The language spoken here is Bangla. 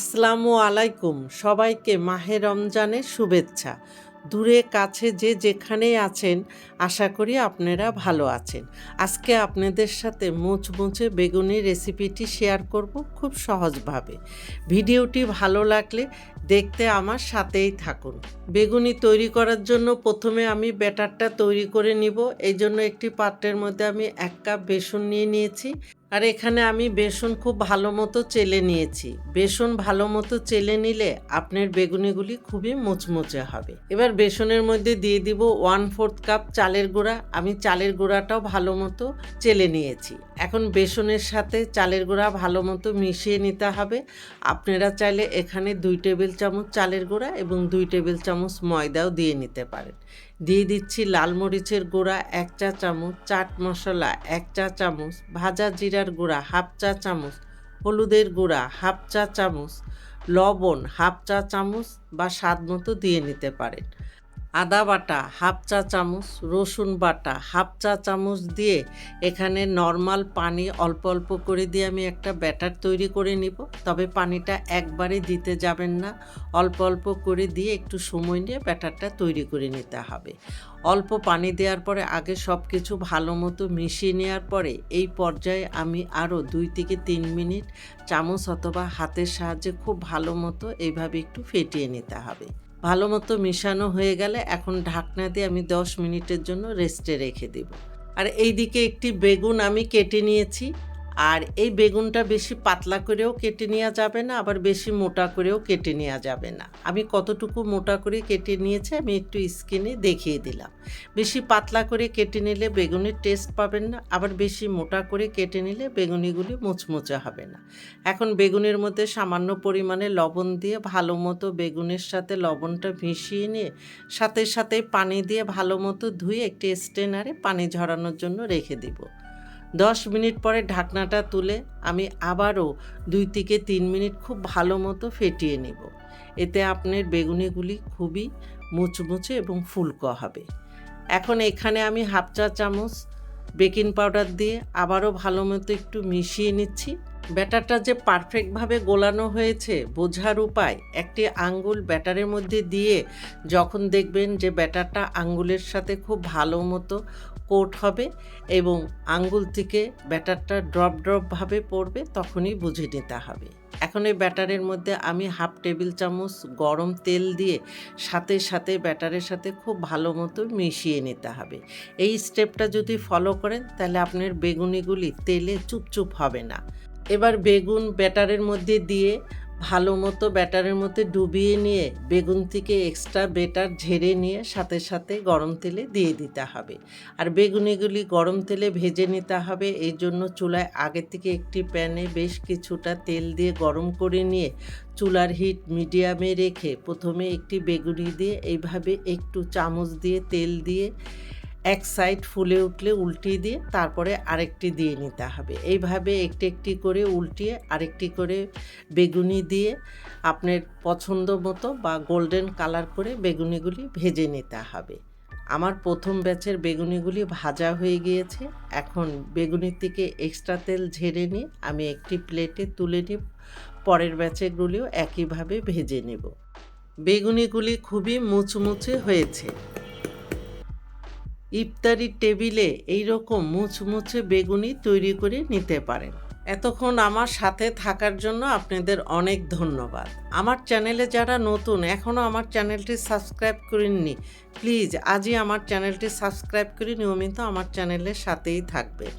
আসসালামু আলাইকুম। সবাইকে মাহে রমজানের শুভেচ্ছা। দূরে, কাছে যে যেখানেই আছেন, আশা করি আপনারা ভালো আছেন। আজকে আপনাদের সাথে মুচমুচে বেগুনি রেসিপিটি শেয়ার করব খুব সহজভাবে। ভিডিওটি ভালো লাগলে দেখতে আমার সাথেই থাকুন। বেগুনি তৈরি করার জন্য প্রথমে আমি ব্যাটারটা তৈরি করে নিব। এই জন্য একটি পাত্রের মধ্যে আমি এক কাপ বেসন নিয়ে নিয়েছি। আর এখানে আমি বেসন খুব ভালো মতো চেলে নিয়েছি। বেসন ভালো মতো চেলে নিলে আপনার বেগুনিগুলি খুবই মুচমুচে হবে। এবার বেসনের মধ্যে দিয়ে দিব ওয়ান ফোর্থ কাপ চালের গুঁড়া। আমি চালের গুঁড়াটাও ভালো মতো চেলে নিয়েছি। এখন বেসনের সাথে চালের গুঁড়া ভালো মতো মিশিয়ে নিতে হবে। আপনারা চাইলে এখানে দুই টেবিল চামচ চালের গুঁড়া এবং দুই টেবিল চামচ ময়দাও দিয়ে নিতে পারেন। দিয়ে দিচ্ছি লাল মরিচের গুঁড়া এক চা চামচ, চাট মশলা এক চা চামচ, ভাজা জিরার গুঁড়া হাফ চা চামচ, হলুদের গুঁড়া হাফ চা চামচ, লবণ হাফ চা চামচ বা স্বাদ মতো দিয়ে নিতে পারেন। আদা বাটা, হাফ চা চামচ, রসুন বাটা, হাফ চা চামচ দিয়ে এখানে নর্মাল পানি অল্প অল্প করে দিয়ে আমি একটা ব্যাটার তৈরি করে নিব। তবে পানিটা একবারে দিতে যাবেন না। অল্প অল্প করে দিয়ে একটু সময় নিয়ে ব্যাটারটা তৈরি করে নিতে হবে। অল্প পানি দেওয়ার পরে আগে সব কিছু ভালো মতো মিশিয়ে নেওয়ার পরে এই পর্যায়ে আমি আরও দুই থেকে তিন মিনিট চামচ অথবা হাতের সাহায্যে খুব ভালো মতো এইভাবে একটু ফেটিয়ে নিতে হবে। ভালো মতো মিশানো হয়ে গেলে এখন ঢাকনা দিয়ে আমি দশ মিনিটের জন্য রেস্টে রেখে দেব। আর এইদিকে একটি বেগুন আমি কেটে নিয়েছি। আর এই বেগুনটা বেশি পাতলা করেও কেটে নেওয়া যাবে না, আবার বেশি মোটা করেও কেটে নেওয়া যাবে না। আমি কতটুকু মোটা করে কেটে নিয়েছি আমি একটু স্কিনে দেখিয়ে দিলাম। বেশি পাতলা করে কেটে নিলে বেগুনের টেস্ট পাবেন না, আবার বেশি মোটা করে কেটে নিলে বেগুনিগুলি মুচমুচে হবে না। এখন বেগুনের মধ্যে সামান্য পরিমাণে লবণ দিয়ে ভালো মতো বেগুনের সাথে লবণটা মিশিয়ে নিয়ে, সাথে সাথে পানি দিয়ে ভালো মতো ধুয়ে একটি স্টেনারে পানি ঝরানোর জন্য রেখে দিব। দশ মিনিট পরে ঢাকনাটা তুলে আমি আবারও দুই থেকে তিন মিনিট খুব ভালো মতো ফেটিয়ে নেব। এতে আপনার বেগুনিগুলি খুবই মুচমুচে এবং ফুলক হবে। এখন এখানে আমি হাফ চা চামচ বেকিং পাউডার দিয়ে আবারও ভালো মতো একটু মিশিয়ে নিচ্ছি। ব্যাটারটা যে পারফেক্টভাবে গোলানো হয়েছে, বোঝার উপায় একটি আঙ্গুল ব্যাটারের মধ্যে দিয়ে যখন দেখবেন যে ব্যাটারটা আঙ্গুলের সাথে খুব ভালো মতো কোট হবে এবং আঙ্গুল থেকে ব্যাটারটা ড্রপ ড্রপভাবে পড়বে, তখনই বুঝে নিতে হবে। এখন এই ব্যাটারের মধ্যে আমি হাফ টেবিল চামচ গরম তেল দিয়ে সাথে সাথে ব্যাটারের সাথে খুব ভালো মতো মিশিয়ে নিতে হবে। এই স্টেপটা যদি ফলো করেন, তাহলে আপনার বেগুনিগুলি তেলে চুপচুপ হবে না। এবার বেগুন ব্যাটারের মধ্যে দিয়ে ভালো মতো ব্যাটারের মধ্যে ডুবিয়ে নিয়ে বেগুন থেকে এক্সট্রা বেটার ঝেড়ে নিয়ে সাথে সাথে গরম তেলে দিয়ে দিতে হবে। আর বেগুনিগুলি গরম তেলে ভেজে নিতে হবে। এই জন্য চুলায় আগে থেকে একটি প্যানে বেশ কিছুটা তেল দিয়ে গরম করে নিয়ে চুলার হিট মিডিয়ামে রেখে প্রথমে একটি বেগুনি দিয়ে এইভাবে একটু চামচ দিয়ে তেল দিয়ে এক সাইড ফুলে উঠলে উল্টিয়ে দিয়ে তারপরে আরেকটি দিয়ে নিতে হবে। এইভাবে একটি একটি করে উল্টিয়ে আরেকটি করে বেগুনি দিয়ে আপনার পছন্দ মতো বা গোল্ডেন কালার করে বেগুনিগুলি ভেজে নিতে হবে। আমার প্রথম ব্যাচের বেগুনিগুলি ভাজা হয়ে গিয়েছে। এখন বেগুনির থেকে এক্সট্রা তেল ঝেড়ে নিয়ে আমি একটি প্লেটে তুলে নিই পরের ব্যাচেরগুলিও একইভাবে ভেজে নেব। বেগুনিগুলি খুবই মুচমুচে হয়েছে। ইফতারির টেবিলে এই রকম মুচমুচে বেগুনি তৈরি করে নিতে পারেন। এতক্ষণ আমার সাথে থাকার জন্য আপনাদের অনেক ধন্যবাদ। আমার চ্যানেলে যারা নতুন, এখনও আমার চ্যানেলটি সাবস্ক্রাইব করেননি, প্লিজ আজই আমার চ্যানেলটি সাবস্ক্রাইব করে নিয়মিত আমার চ্যানেলের সাথেই থাকবে।